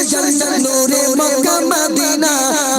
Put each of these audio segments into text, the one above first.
जन्नत नूरे Mecca Medina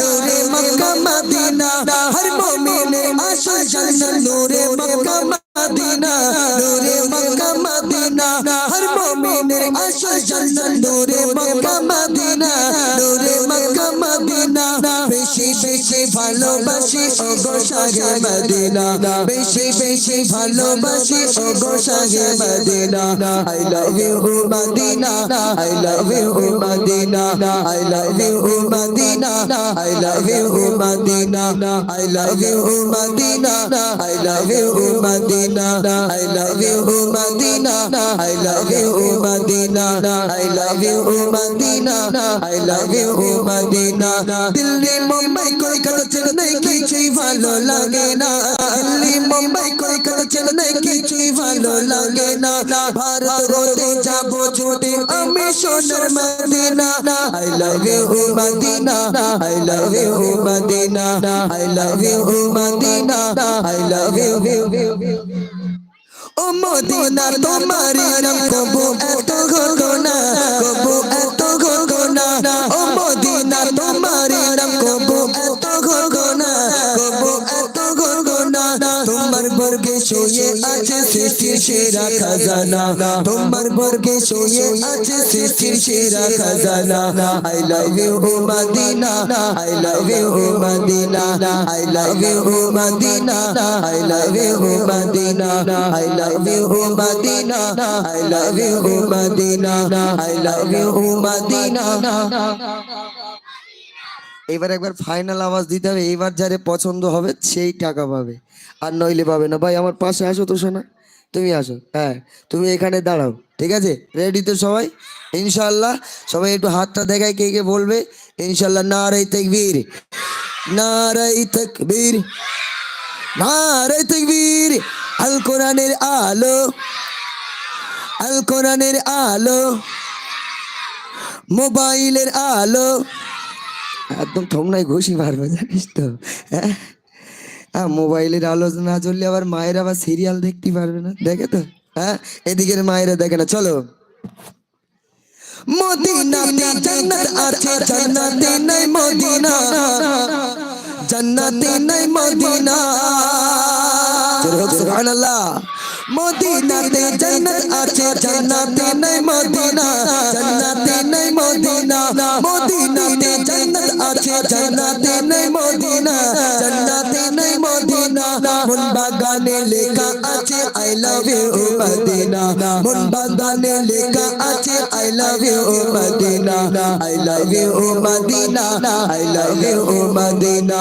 नूरे Mecca Medina हर मोमिन आशा जन्नत नूरे मक्का मदीना नूरे मक्का मदीना हर मोमिन आशा जन्नत नूरे मक्का मदीना नूरे मक्का मदीना বেশি বেশি ভালোবাসি ও গো সাগে মদিনা বেশি বেশি ভালোবাসি ও গো সাগে Medina I love you Medina I love you Medina I love you Medina I love you Medina I love you Medina I love you Medina I love you Medina I love you Medina I love you Medina I love you Medina Delhi Mumbai Kolkata Chennai কিছুই ভালো লাগে না দিল্লি মুম্বাই, কলকাতা, চেন্নাই কিছুই ভালো লাগে না। ভারত হতে যাব ছুটে, আমি সোনার Medina. I love you Medina I love you Medina I love you Medina I love you O Medina. তোমারি নাম, কবু এত ঘটনা, কবু এত সেরা খাজানা। তোমার বর্গে শুয়ে আছে সৃষ্টির সেরা খাজানা। I love you Medina I love you Medina I love you Medina I love you Medina I love you Medina I love you Medina I love you Medina এবার একবার ফাইনাল আওয়াজ দিতে হবে। এইবার যারে পছন্দ হবে, সেই টাকা পাবে। আর নইলে পাবে না। ভাই, আমার পাশে আসো তো শোনা তুমি আসো হ্যাঁ তুমি এখানে দাঁড়াও, ঠিক আছে? রেডি তো সবাই? ইনশাল্লাহ সবাই একটু হাতটা দেখায় কে কে বলবে। ইনশাল্লাহ নারাই তকবীর নারাই তকবীর নারাই তকবীর, আল কোরআনের আলো, আল কোরআনের আলো, মোবাইলের আলো। একদম থমনায় ঘুষি মারবে, জানিস তো হ্যাঁ? হ্যাঁ মোবাইলের আলো না জ্বললে আবার মায়ের আবার সিরিয়াল দেখতে পারবে না, দেখে তো? হ্যাঁ এদিকের মায়েরা দেখে না, চলো। মদিনাতে জান্নাত আছে জান্নাতে নাই মদিনা। জান্নাতে নাই মদিনা। সুবহানাল্লাহ। মদিনাতে আছে জান্নাতে নাই মদিনা। জান্নাতে নাই আছে নাই লাভ ইউ মদিনা মন বাগানে লেখা আছে I love you Medina I love you Medina I love you Medina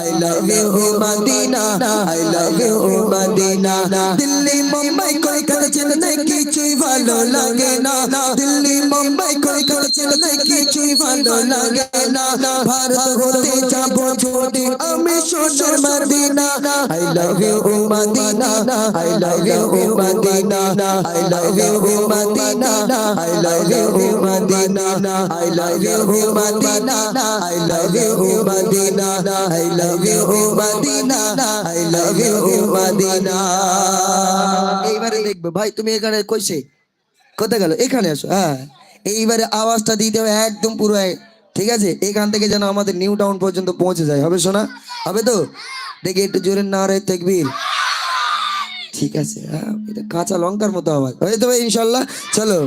I love you Medina I love you Medina Delhi Mumbai Kolkata Chennai কিছুই ভালো লাগে না দিল্লি মুম্বাই কলকাতা চেন্নাই কিছুই ভালো লাগে না। ভারত হতে যাব ছোটে আমি সোনার Medina. I love you you Medina. I love you you Medina. I love you you Medina. I love you you Medina. এইবারে দেখবে, ভাই, তুমি এখানে কইছে? কোথায় গেল? এখানে আসো হ্যাঁ। এইবারে আওয়াজটা দিতে হবে একদম পুরো ঠিক আছে? এখান থেকে যেন আমাদের নিউ টাউন পর্যন্ত পৌঁছে যায়। হবে শোনা হবে তো? দেখি একটু জোরে না রে তেকবির। ঠিক আছে হ্যাঁ এটা কাঁচা লঙ্কার মতো আওয়াজ। হয়ে ভাই ইনশাল্লাহ। চলো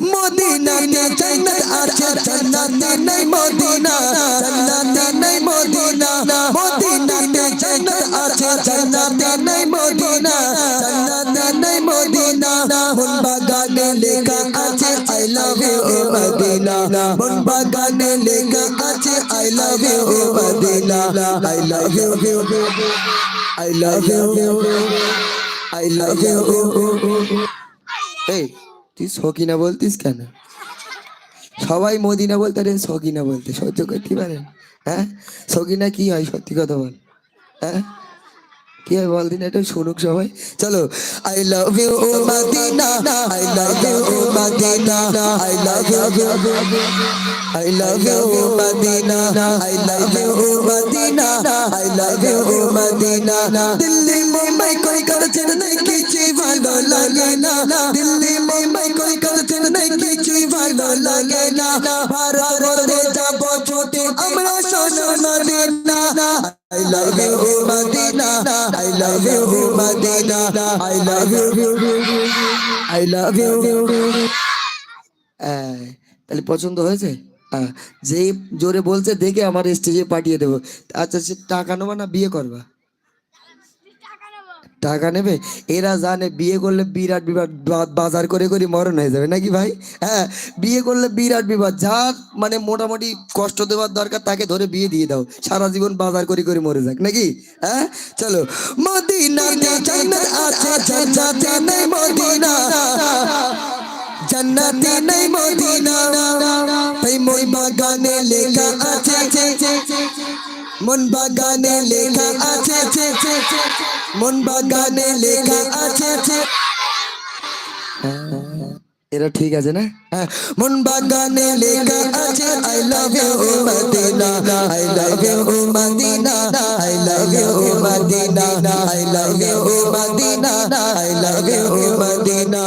মদিনাতে জান্নাত আছে, জান্নাতে নাই মদিনা, জান্নাতে নাই মদিনা, মদিনাতে জান্নাত আছে, জান্নাতে নাই মদিনা, জান্নাতে নাই মদিনা। মন বাগানে লেখা আছে আই লাভ ইউ মদিনা। মন বাগানে লেখা আছে I love you Medina. I love you I love you I love you এই তুই সকিনা বলতিস কেন? সবাই মদিনা বলতে রে সকিনা বলতে, সহ্য করতে পারে হ্যাঁ? সকিনা কি হয় সত্যি কথা বল। হ্যাঁ? কি হয় বল দিন একটু শুনুক সবাই। চলো I love you Medina I love you Medina I love you I love you Medina I love you Medina I love you Medina Delhi Mumbai কই করছেন নাই কিছুই ভালো লাগে না। দিল্লি মুম্বাই কই করছেন নাই কিছুই ভালো লাগে না। ভারত যাব ছুটে আমরা শ্বশুর Medina I love you, Madina. I love you, Madina. I love you. I love you. তাহলে পছন্দ হয়েছে? যেই জোরে বলছে দেখে আমার স্টেজে পাঠিয়ে দেবো। আচ্ছা সে টাকা নেবা না, বিয়ে করবা? টাকা নেবে? এরা জানে বিয়ে করলে বিরাট বিরাট বাজার করে করে মরণ হয়ে যাবে, নাকি ভাই? হ্যাঁ বিয়ে করলে বিরাট বিবাদ। যার মানে মোটামুটি কষ্ট দেওয়ার দরকার, তাকে ধরে বিয়ে দিয়ে দাও। সারা জীবন বাজার করে করে মরে যাক, নাকি? হ্যাঁ চলো। জান্নাতে নেই মদিনা। তাই মই বাগানে লেখা আছে। মন বাগানে লেখা আছে। মন বাগানে লেখা আছে। এরা ঠিক আছে না? হ্যাঁ, মন বাগানে লেখা আছে। I love you Medina I love you Medina I love you Medina I love you Medina I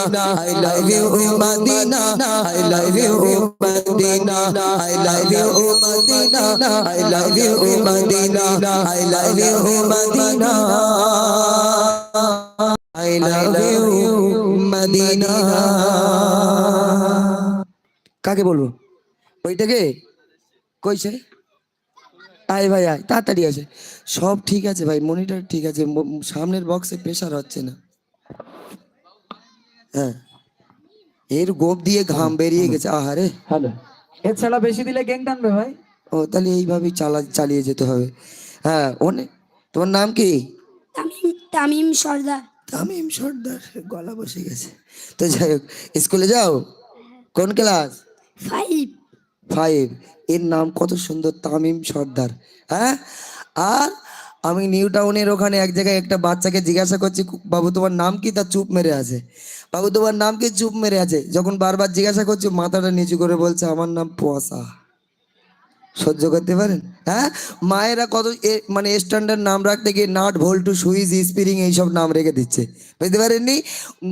I love you, Madina. I love you, Madina. I love you, Madina. I love you, Madina. I love you, Madina. I love you, Madina. কাকে বলব ওইটাকে কইছে আয় ভাই আয় তাড়াতাড়ি আছে সব ঠিক আছে ভাই মনিটর ঠিক আছে সামনের বক্সে প্রেশার হচ্ছে না হ্যাঁ। এর গোপ দিয়ে ঘাম বেরিয়ে গেছে আহারে। হ্যালো। এছাড়া বেশি দিলে গ্যাং টানবে ভাই? ও তাহলে এইভাবেই চালা চালিয়ে যেতে হবে। হ্যাঁ অনেক তোমার নাম কি? তামিম তামিম সর্দার। তামিম সর্দার গলা বসে গেছে। তো যাই হোক স্কুলে যাও? কোন ক্লাস? ফাইভ। ফাইভ। এর নাম কত সুন্দর তামিম সর্দার। হ্যাঁ? আর আমি নিউ টাউনের ওখানে এক জায়গায় একটা বাচ্চাকে জিজ্ঞাসা করছি, বাবু, তোমার নাম কি? তা চুপ মেরে আছে। বাবু, তোমার নাম কি? চুপ মেরে আছে। যখন বারবার জিজ্ঞাসা করছি, মাথাটা নিচু করে বলছে, আমার নাম পয়সা। সহ্য করতে পারেন? হ্যাঁ? মায়েরা কত মানে স্ট্যান্ডার্ড নাম রাখতে গিয়ে নাট ভোল্টু সুইচ স্পিরিং এইসব নাম রেখে দিচ্ছে। বুঝতে পারেননি?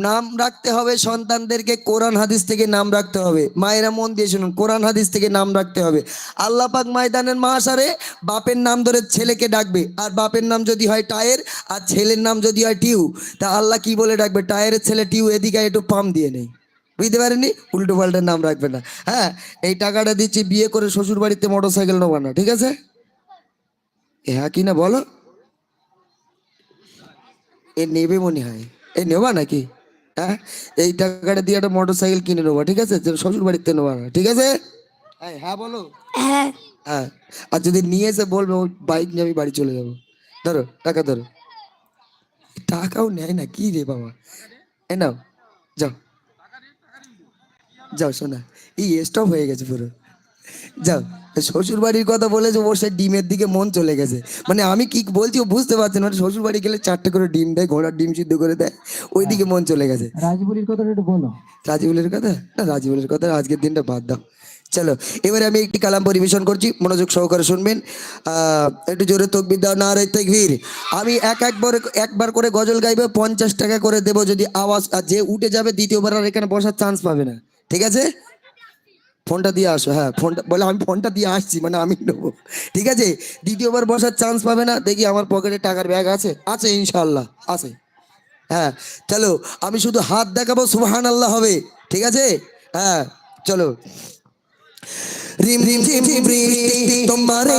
নাম রাখতে হবে সন্তানদেরকে, কোরআন, হাদিস থেকে নাম রাখতে হবে। মায়েরা মন দিয়ে শুনুন, কোরআন, হাদিস থেকে নাম রাখতে হবে। আল্লাহ পাক ময়দানের মাসারে বাপের নাম ধরে ছেলেকে ডাকবে, আর বাপের নাম যদি হয় টায়ের, আর ছেলের নাম যদি হয় টিউ, তা আল্লাহ কি বলে ডাকবে? টায়ারের ছেলে টিউ, এদিকে একটু পাম দিয়ে নেই। বুঝতে পারেনি? উল্টো পাল্টা নাম রাখবে না। হ্যাঁ এই টাকাটা দিচ্ছি বিয়ে করে শ্বশুর বাড়িতে মোটর সাইকেল নেব না ঠিক আছে? এ হ্যাঁ কি না বলো? এ নেবে মনে হয়। এ নেবা নাকি? হ্যাঁ এই টাকাটা দিয়ে একটা মোটর সাইকেল কিনে নেব ঠিক আছে? যে শ্বশুর বাড়িতে নেব না ঠিক আছে? হ্যাঁ বলো। হ্যাঁ। হ্যাঁ আর যদি নিয়ে এসে বলবে ওই বাইক নিয়ে আমি বাড়ি চলে যাব। ধরো টাকা ধরো। টাকাও নেয় না কি রে বাবা? এ নাও যাও। যাও শোনা। এই স্টপ হয়ে গেছে পুরো। যাও শ্বশুর বাড়ির কথা বলেছে ওর সে ডিমের দিকে মন চলে গেছে। মানে আমি কি বলছি ও বুঝতে পারছে না। শ্বশুর বাড়ি গেলে চারটে করে ডিম দেয় ঘোড়ার ডিম সিদ্ধ করে দেয় ওই দিকে মন চলে গেছে। রাজবুলির কথাটা একটু বলো। রাজিবুলের কথা? না রাজিবুলের কথা আজকের দিনটা বাদ দাও। চলো এবারে আমি একটি কালাম পরিবেশন করছি মনোযোগ সহকারে শুনবেন। আহ, একটু জোরে তকবির দাও না রে তকবীর। আমি এক একবার একবার করে গজল গাইবে পঞ্চাশ টাকা করে দেবো যদি আওয়াজ আর যে উঠে যাবে দ্বিতীয়বার আর এখানে বসার চান্স পাবে না। ঠিক আছে ফোনটা দিয়ে আসো হ্যাঁ ফোনটা বলে আমি ফোনটা দিয়ে আসছি মানে আমি নেব ঠিক আছে দ্বিতীয়বার বসার চান্স পাবে না দেখি আমার পকেটে টাকার ব্যাগ আছে আছে ইনশাল্লাহ আছে হ্যাঁ চলো আমি শুধু হাত দেখাবো সুবহান আল্লাহ হবে ঠিক আছে হ্যাঁ চলো তোমারে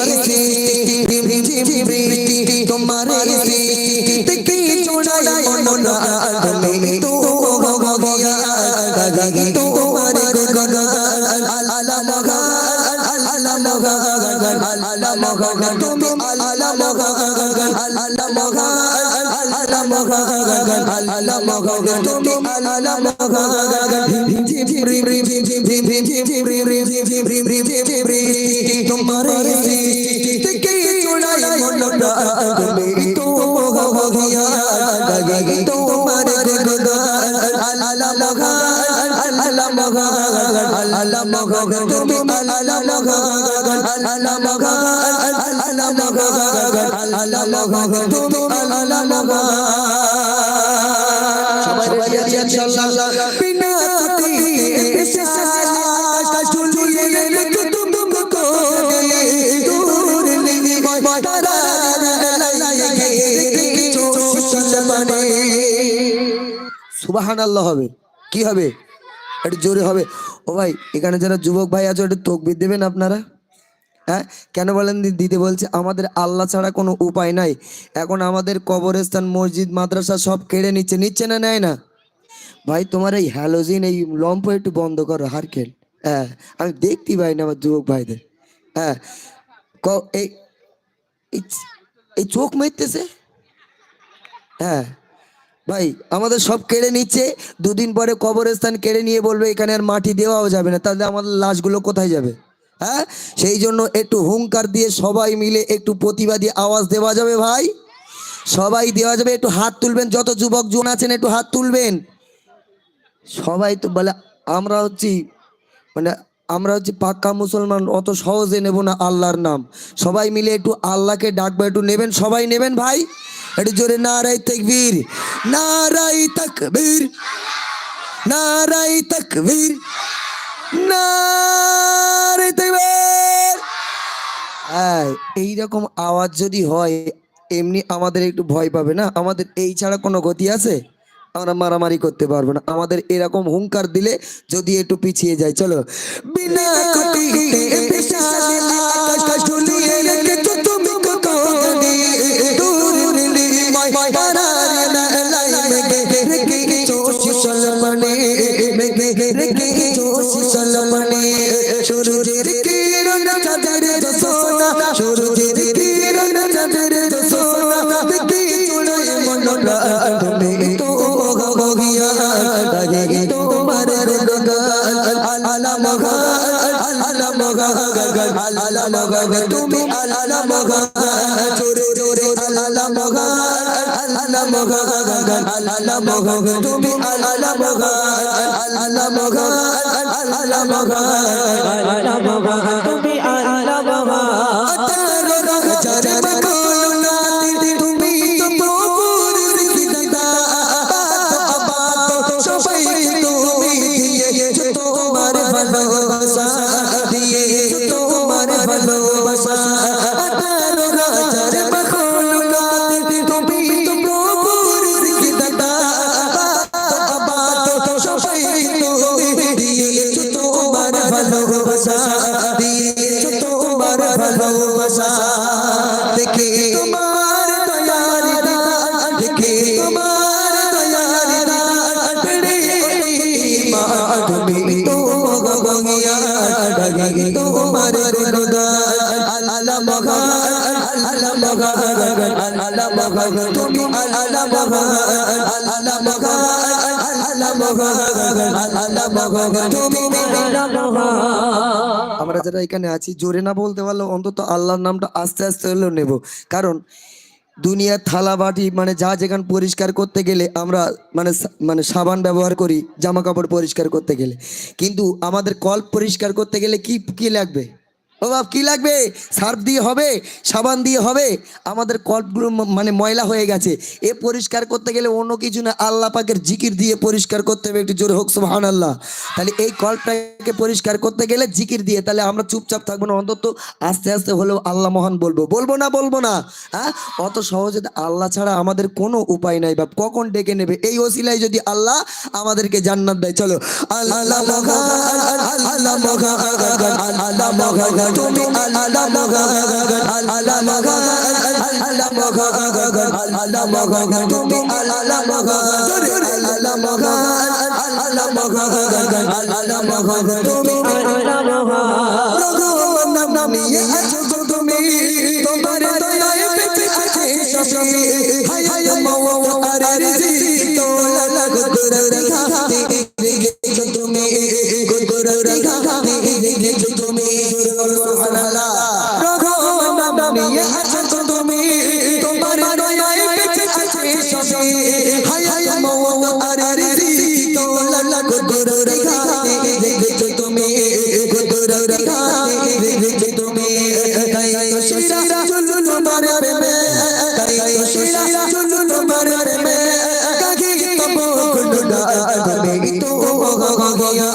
মন তোমারে তুমি আল্লাহ আল্লাহ তুমি আল্লাহ তোমার চুড়াই মনটা সুবাহান আল্লাহ হবে। কি হবে? একটু জোরে হবে। ও ভাই, এখানে যারা যুবক ভাই আছে, একটু তকবির দেবেন আপনারা? হ্যাঁ? কেন বলেন দি- দিতে বলছে, আমাদের আল্লাহ ছাড়া কোনো উপায় নাই। এখন আমাদের কবরস্থান, মসজিদ, মাদ্রাসা সব কেড়ে নিচ্ছে। নিচ্ছে না, নেয় না? ভাই, তোমার এই হ্যালোজিন, এই লম্প একটু বন্ধ করো হারকেল হ্যাঁ আমি দেখতে পাই না আমার যুবক ভাইদের। হ্যাঁ এই চোখ মেরতেছে? হ্যাঁ। ভাই, আমাদের সব কেড়ে নিচ্ছে, দুদিন পরে কবরস্থান কেড়ে নিয়ে বলবে, এখানে আর মাটি দেওয়াও যাবে না, তাহলে আমাদের লাশগুলো কোথায় যাবে? হ্যাঁ? সেই জন্য একটু হুঙ্কার দিয়ে সবাই মিলে একটু প্রতিবাদী আওয়াজ দেওয়া যাবে ভাই। সবাই দেওয়া যাবে, একটু হাত তুলবেন, যত যুবক জন আছেন, একটু হাত তুলবেন। সবাই তো বলে, আমরা হচ্ছি মানে আমরা হচ্ছে পাক্কা মুসলমান, অত সহজে নেব না আল্লাহর নাম। সবাই মিলে একটু আল্লাহকে ডাকবো, একটু নেবেন, সবাই নেবেন ভাই। একটু জোরে নারাই তকবীর নারাই তকবীর নারাই তকবীর নারাই তকবীর। এইরকম আওয়াজ যদি হয় এমনি আমাদের একটু ভয় পাবে না? আমাদের এই ছাড়া কোনো গতি আছে? আমরা মারামারি করতে পারব না। আমাদের এরকম হুঙ্কার দিলে যদি একটু পিছিয়ে যায় চলো। বিনা তুমি আমরা যারা এখানে আছি জোরে না বলতে পারল অন্তত আল্লাহর নামটা আস্তে আস্তে হলেও নেব। কারণ দুনিয়ার থালা বাটি মানে যা যেখানে পরিষ্কার করতে গেলে আমরা মানে মানে সাবান ব্যবহার করি জামা কাপড় পরিষ্কার করতে গেলে। কিন্তু আমাদের কল পরিষ্কার করতে গেলে কি কি লাগবে? ও বাপ কি লাগবে সার্ফ দিয়ে হবে সাবান দিয়ে হবে আমাদের কলগুলো মানে ময়লা হয়ে গেছে এ পরিষ্কার করতে গেলে অন্য কিছু না আল্লাহ পাকের জিকির দিয়ে পরিষ্কার করতে হবে একটু জোরে হোক সুবহান আল্লাহ তাহলে এই কলটাকে পরিষ্কার করতে গেলে জিকির দিয়ে তাহলে আমরা চুপচাপ থাকব না অন্তত আস্তে আস্তে হলেও আল্লাহ মহান বলব বলব না বলব না হ্যাঁ অত সহজে আল্লাহ ছাড়া আমাদের কোনো উপায় নাই বা কখন ডেকে নেবে এই ওসিলায় যদি আল্লাহ আমাদেরকে জান্নাত দেয় চলো আল্লাহ আল্লাহ তুমি আল্লাহ মগা আল্লাহ মগা আল্লাহ মগা আল্লাহ মগা তুমি আল্লাহ মগা আল্লাহ মগা আল্লাহ মগা আল্লাহ মগা তুমি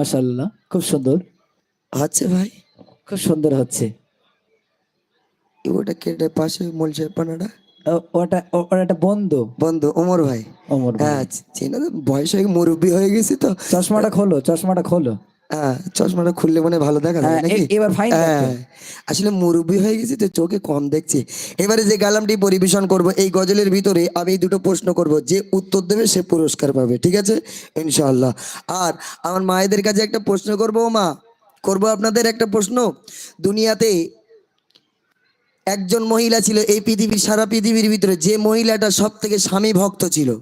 মারহাবা মাশাআল্লাহ খুব সুন্দর। হচ্ছে ভাই। খুব সুন্দর হচ্ছে। ওটা কেটে পাশে মূল শেপানাটা ওটা ওটা একটা বন্ধু। বন্ধু ওমর ভাই। ওমর হ্যাঁ চেনা বয়স হয়ে মুরব্বী হয়ে গেছি তো। চশমাটা খোলো চশমাটা খোলো। হ্যাঁ চশমাটা খুললে মানে ভালো দেখা যায় হ্যাঁ, নাকি? এবার fine হ্যাঁ। আসলে মুরব্বী হয়ে গেছি তো চোখে কম দেখছি। এবারে যে গালামটি পরিবেশন করব এই গজলের ভিতরে আমি দুটো প্রশ্ন করব যে উত্তর দেবে সে পুরস্কার পাবে ঠিক আছে? ইনশাআল্লাহ। আর আমার মায়েদের কাছে একটা প্রশ্ন করব মা করব আপনাদের একটা প্রশ্ন? দুনিয়াতে একজন মহিলা ছিল এই পৃথিবীর সারা পৃথিবীর ভিতরে যে মহিলাটা সব থেকে স্বামী ভক্ত ছিল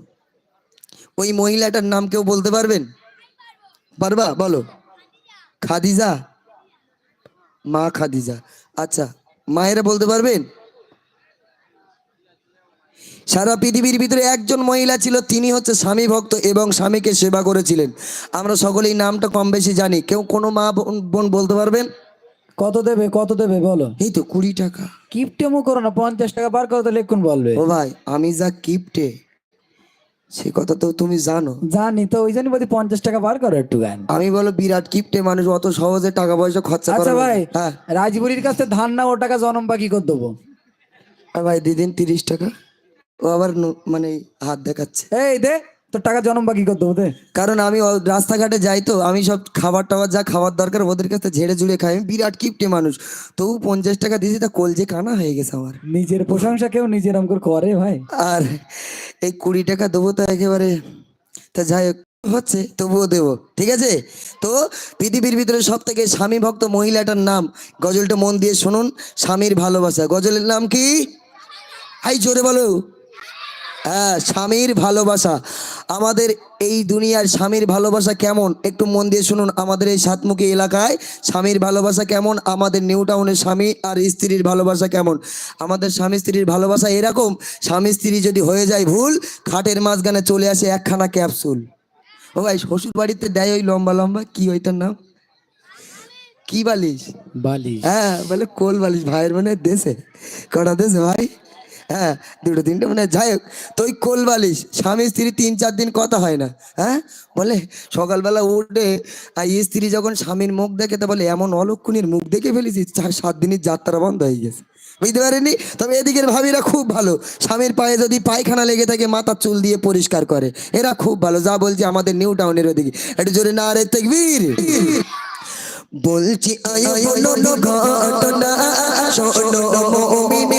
ওই মহিলাটার নাম কেউ বলতে পারবেন? পারবা? বলো। খাদিজা? মা খাদিজা। আচ্ছা মায়েরা বলতে পারবেন? সারা পৃথিবীর ভিতরে একজন মহিলা ছিল তিনি হচ্ছে স্বামী ভক্ত এবং স্বামীকে সেবা করেছিলেন। আমরা সকলেই নামটা কম বেশি জানি। কেউ কোনো মা বোন- বলতে পারবেন? কত দেবে কত দেবে বলো? এই তো কুড়ি টাকা। কিপটেমো করো না পঞ্চাশ টাকা বার করো তো লেখুন বলবে। ও ভাই আমি যা কিপটে সে কথা তো তুমি জানো। জানি তো ওই জন্য বলি পঞ্চাশ টাকা বার করো একটু গান। আমি বলো বিরাট কিপটে মানুষ অত সহজে টাকা পয়সা খরচা আচ্ছা ভাই হ্যাঁ। রাজবুড়ির কাছে ধান না ও টাকা জনম বাকি করে দেবো। আর ভাই দিদিন তিরিশ টাকা। ও আবার মানে হাত দেখাচ্ছে। এই দে। তোর টাকা জনম বাকি করে দেবো দে কারণ আমি রাস্তাঘাটে যাই তো আমি সব খাবার টাবার যা খাবার দরকার ওদের কাছে ঝেড়ে ঝুড়ে খাই। আমি বিরাট কিপটে মানুষ। তবু পঞ্চাশ টাকা দিয়েছি তা কলজে কানা হয়ে গেছে আমার। নিজের প্রশংসা কেউ নিজের আম করে করে ভাই। আর এই কুড়ি টাকা দেবো তো একেবারে। তা যাই হোক, হচ্ছে তবুও দেবো ঠিক আছে? তো পৃথিবীর ভিতরে সব থেকে স্বামী ভক্ত মহিলাটার নাম গজলটা মন দিয়ে শুনুন স্বামীর ভালোবাসা। গজলের নাম কি? হাই জোরে বলো। হ্যাঁ স্বামীর ভালোবাসা। আমাদের এই দুনিয়ার স্বামীর ভালোবাসা কেমন? একটু মন দিয়ে শুনুন আমাদের এই সাতমুখী এলাকায় স্বামীর ভালোবাসা কেমন? আমাদের নিউ টাউনের স্বামী আর স্ত্রীর ভালোবাসা কেমন? আমাদের স্বামী স্ত্রীর ভালোবাসা এরকম স্বামী স্ত্রী যদি হয়ে যায় ভুল খাটের মাঝখানে চলে আসে একখানা ক্যাপসুল। ও ভাই শ্বশুর বাড়িতে দেয় ওই লম্বা লম্বা কি ওইটার নাম? কি বালিশ? বালি হ্যাঁ বলে কোল বালিশ ভাইয়ের মানে দেশে। কটা দেশে ভাই? হ্যাঁ দুটো তিনটে মানে যাই হোক তো ওই কোল বালিশ স্বামী স্ত্রী তিন চার দিন কথা হয় না হ্যাঁ বলে সকালবেলা উঠে আর স্ত্রী যখন স্বামীর মুখ দেখে তা বলে এমন অলক্ষণীর মুখ দেখে ফেলেছি সাত দিনের যাত্রা বন্ধ হয়ে গেছে বুঝতে পারেনি তবে এদিকের ভাবিরা খুব ভালো স্বামীর পায়ে যদি পায়খানা লেগে থাকে মাথার চুল দিয়ে পরিষ্কার করে এরা খুব ভালো যা বলছি আমাদের নিউ টাউনের ওদিকে একটু জোরে না রে তেকবীর বলছি আয়ো ঘটনা শোনো মুমিনা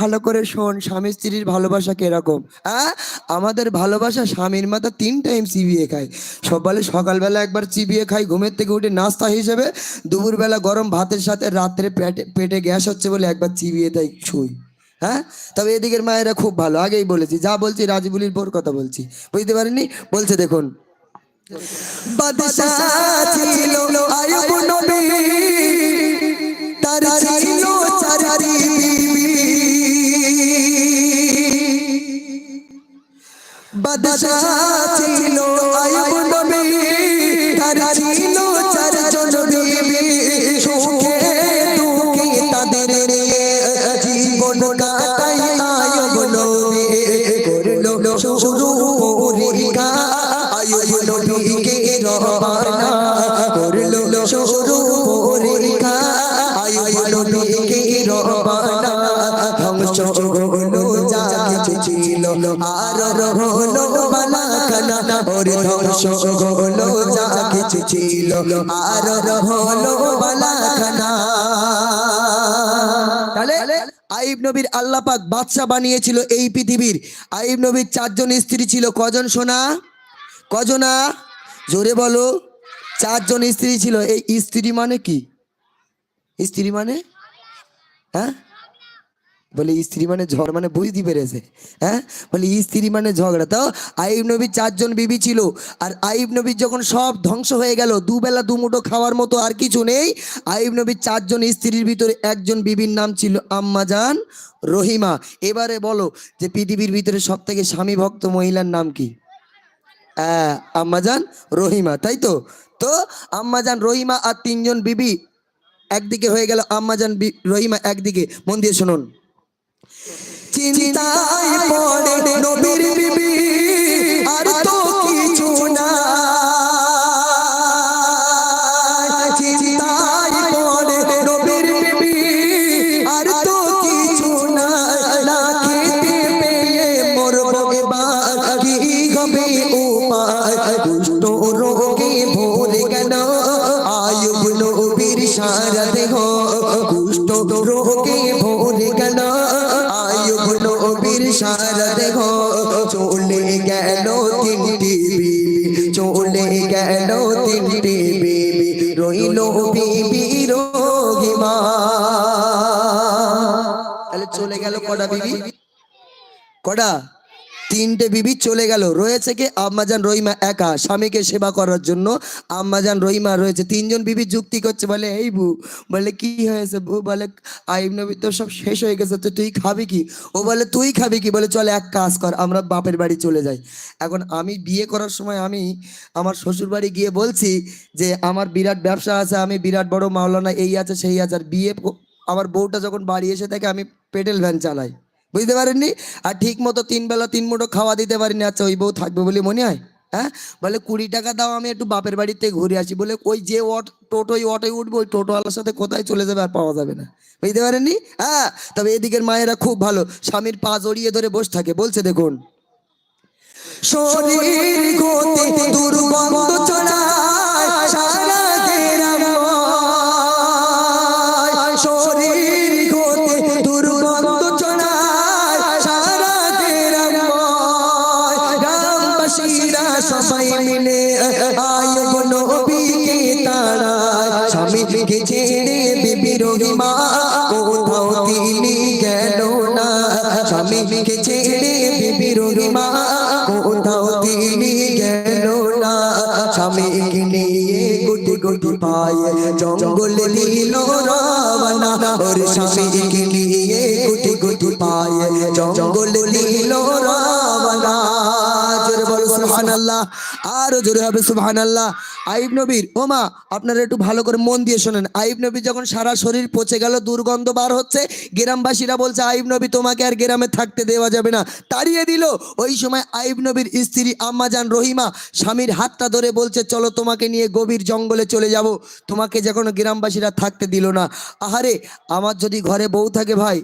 ভালো করে শোন স্বামী স্ত্রীর ভালোবাসা কীরকম? হ্যাঁ আমাদের ভালোবাসা স্বামীর মাথা তিন টাইম চিবিয়ে খায়। সকালে সকালবেলা একবার চিবিয়ে খাই ঘুমের থেকে উঠে নাস্তা হিসেবে। দুপুরবেলা গরম ভাতের সাথে রাত্রে পেটে পেটে গ্যাস হচ্ছে বলে একবার চিবিয়ে তাই ছুই হ্যাঁ? তবে এদিকের মায়েরা খুব ভালো আগেই বলেছি যা বলছি রাজবুলির বোর কথা বলছি। বুঝতে পারিনি? বলছে দেখুন। বাদশাহ ছিল আয়ুব নবী। বাদশাহ ছিল আয়ুব আর হলো যা কিছু ছিল। আর হলো আইব নবীর আল্লাহ পাক বাদশা বানিয়েছিল এই পৃথিবীর। আইব নবীর চারজন স্ত্রী ছিল, কজন সোনা? কজনা জোরে বলো। চারজন স্ত্রী ছিল, এই স্ত্রী মানে কি? স্ত্রী মানে? হ্যাঁ? বলে স্ত্রী মানে ঝগড়া মানে বুঝতে পেরেছে হ্যাঁ? বলে স্ত্রী মানে ঝগড়া। তো আইব নবীর চারজন বিবি ছিল, আর আইব নবীর যখন সব ধ্বংস হয়ে গেল, দুবেলা দুমুঠো খাওয়ার মতো আর কিছু নেই আইব নবীর চারজন স্ত্রীর ভিতরে একজন বিবির নাম ছিল আম্মাজান রহিমা। এবারে বলো যে পৃথিবীর ভিতরে সব থেকে স্বামী ভক্ত মহিলার নাম কি? আম্মাজান রহিমা, তাই তো? তো আম্মাজান রহিমা আর তিনজন বিবি একদিকে হয়ে গেল আম্মাজান রহিমা একদিকে। মন দিয়ে শুনুন। চিন্তায় পড়ে নবীর বিবি। আর তো কটা বিবি কটা? তিনটে বিবি চলে গেল। রয়েছে কি? আম্মাজান, রহিমা একা। স্বামীকে সেবা করার জন্য আম্মাজান, রহিমা রয়েছে। তিনজন বিবি যুক্তি করছে, বলে, এই বু বলে, কি হয়েছে বউ বলে, আইব নবী তো সব শেষ হয়ে গেছে, তো তুই খাবি কি? ও বলে, তুই খাবি কি? বলে, চলে এক কাজ কর, আমরা বাপের বাড়ি চলে যাই। এখন আমি বিয়ে করার সময় আমি আমার শ্বশুর বাড়ি গিয়ে বলছি যে, আমার বিরাট ব্যবসা আছে, আমি বিরাট বড় মাওলানা, এই আছে, সেই আছে। আর বিয়ে আমার বউটা যখন বাড়ি এসে থাকে আমি পেটেল ভ্যান চালাই। বুঝতে পারেননি? আর ঠিক মতো তিন বেলা তিন মুঠো খাওয়া দিতে পারিনি। আচ্ছা ওই বউ থাকবে বলে মনে হয়? হ্যাঁ? বলে, কুড়ি টাকা দাও, আমি একটু বাপের বাড়িতে ঘুরে আসি। বলে, ওই যে অট টোটোই অটোয় উঠবো, ওই টোটোওয়ালার সাথে কোথায় চলে যাবে আর পাওয়া যাবে না। বুঝতে পারেননি? হ্যাঁ? তবে এদিকের মায়েরা খুব ভালো। স্বামীর পা জড়িয়ে ধরে বসে থাকে। বলছে, দেখুন। শরীর গতি দুর্গন্ধ চড়ায় আরও জোরে হবে সুহান আল্লাহ আইব নবীর ওমা আপনারা একটু ভালো করে মন দিয়ে শোনেন। আইব নবী যখন সারা শরীর পচে গেল, দুর্গন্ধ বার হচ্ছে, গ্রামবাসীরা বলছে, আইব নবী তোমাকে আর গ্রামে থাকতে দেওয়া যাবে না। তাড়িয়ে দিল। ওই সময় আইব নবীর স্ত্রী আম্মাজান রহিমা স্বামীর হাতটা ধরে বলছে, চলো তোমাকে নিয়ে গভীর জঙ্গলে চলে যাব। তোমাকে যখন গ্রামবাসীরা থাকতে দিল না। আহারে, আমার যদি ঘরে বউ থাকে ভাই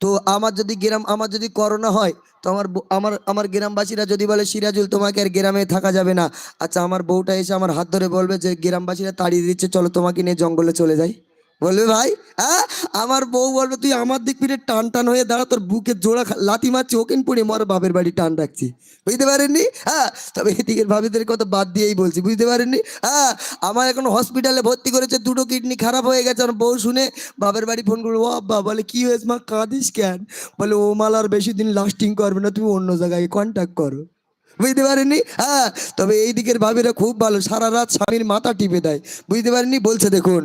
তো আমার যদি গ্রাম, আমার যদি করোনা হয়, তো আমার আমার আমার গ্রামবাসীরা যদি বলে, সিরাজুল, তোমাকে আর গ্রামে থাকা যাবে না। আচ্ছা আমার বউটা এসে আমার হাত ধরে বলবে যে, গ্রামবাসীরা তাড়িয়ে দিচ্ছে, চলো তোমাকে নিয়ে জঙ্গলে চলে যাই। বলবে ভাই হ্যাঁ? আমার বউ বলবে, তুই আমার দিক ফিরে টান টান হয়ে দাঁড়া, তোর বুকে জোড়া লাথি মারছি ওকেন পড়ে মর, বাপের বাড়ি টান রাখছি। বুঝতে পারেননি? হ্যাঁ? তবে এদিকের ভাবিদের কথা বাদ দিয়েই বলছি, বুঝতে পারেননি? হ্যাঁ? আমার এখন হসপিটালে ভর্তি করেছে, দুটো কিডনি খারাপ হয়ে গেছে আমার বউ শুনে বাপের বাড়ি ফোন করব ও আব্বা বলে, কি হয়েছে মা, কাঁদিস কেন? বলে, ও মাল আর বেশি দিন লাস্টিং করবে না, তুমি অন্য জায়গায় কন্ট্যাক্ট করো। বুঝতে পারেননি? হ্যাঁ? তবে এই দিকের ভাবিরা খুব ভালো, সারা রাত স্বামীর মাথা টিপে দেয়, বুঝতে পারেননি? বলছে, দেখুন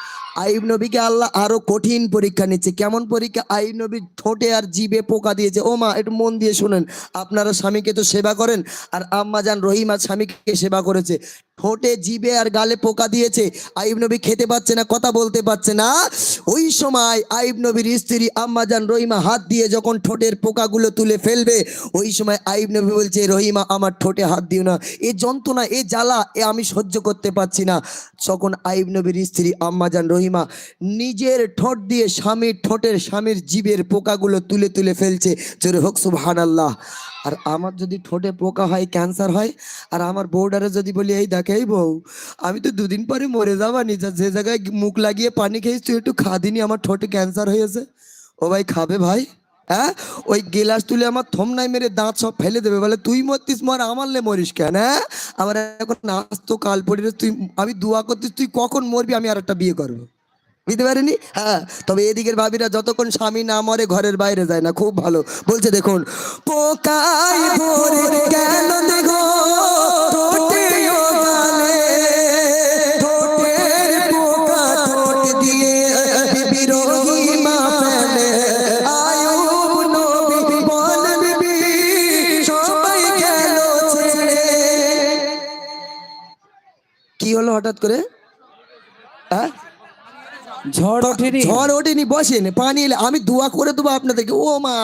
আইব নবীকে আল্লাহ আরও কঠিন পরীক্ষা নিচ্ছে। কেমন পরীক্ষা? আইব নবীর ঠোঁটে আর জিভে পোকা দিয়েছে। ও মা, একটু মন দিয়ে শুনেন। আপনারা স্বামীকে তো সেবা করেন, আর আম্মা যান রহিমা স্বামীকে সেবা করেছে। ঠোঁটে, জিভে আর গালে পোকা দিয়েছে। আইব নবী খেতে পাচ্ছে না, কথা বলতে পারছে না। ওই সময় আইব নবীর স্ত্রী আম্মা যান রহিমা হাত দিয়ে যখন ঠোঁটের পোকাগুলো তুলে ফেলবে, ওই সময় আইব নবী বলছে, রহিমা, আমার ঠোঁটে হাত দিও না। এ যন্ত্রণা, এ জ্বালা, এ আমি সহ্য করতে পারছি না। তখন আইব নবীর স্ত্রী আম্মা যান রহিমা নিজের ঠোঁট দিয়ে স্বামীর ঠোঁটের স্বামীর জীবের পোকাগুলো তুলে তুলে ফেলছে। জোরে হোক সুবহান আল্লাহ আর আমার যদি ঠোঁটে পোকা হয়, ক্যান্সার হয়, আর আমার বউডারে যদি বলি, এই দেখে, এই বউ, আমি তো দুদিন পরে মরে যাবা নি যে জায়গায় মুখ লাগিয়ে পানি খেয়েছি, তুই একটু খাদিনি, আমার ঠোঁটে ক্যান্সার হয়েছে। ও ভাই, খাবে ভাই? হ্যাঁ? ওই গেলাস তুলে আমার থম নাই মেরে দাঁত সব ফেলে দেবে। বলে, তুই মরতিস, মর, আমার আমারলে মরিস কেন হ্যাঁ? আমার এখন নাচ কাল পড়ি তুই, আমি দোয়া করতিস, তুই কখন মরবি? আমি আর একটা বিয়ে করব। বুঝতে পারিনি? হ্যাঁ তবে এদিকের ভাবিরা যতক্ষণ স্বামী না মরে, ঘরের বাইরে যায় না। খুব ভালো। বলছে, দেখুন পোকাই ভরে গেল দেখো হঠাৎ করে? হ্যাঁ? ঝড় ওঠেনি। ঝড় ওঠেনি বসেন পানি এলে আমি দোয়া করে দেবো আপনাদেরকে। ও মা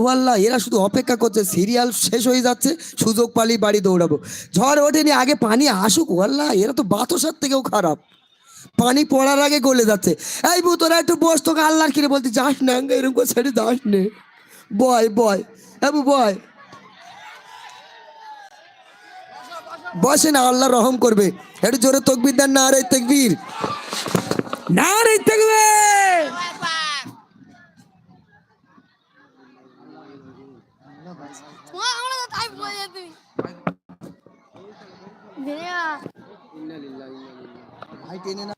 ও আল্লাহ এরা শুধু অপেক্ষা করছে সিরিয়াল শেষ হয়ে যাচ্ছে সুযোগ পালি বাড়ি দৌড়াবো। ঝড় ওঠেনি আগে পানি আসুক ও আল্লাহ এরা তো বাতসার থেকেও খারাপ। পানি পড়ার আগে গলে যাচ্ছে। এই বউ তোরা একটু বস তোকে আল্লাহর কিনে বলতে যাস না এরকম করে ছেড়ে যাস নে। বয় বয় এবু বয়। বসে না আল্লাহ রহম করবে। একটু জোরে তকবির দেন, না রে তকবির। না রে দেখবে আমরা তো তাই বলে তুই ভাই, টেনে না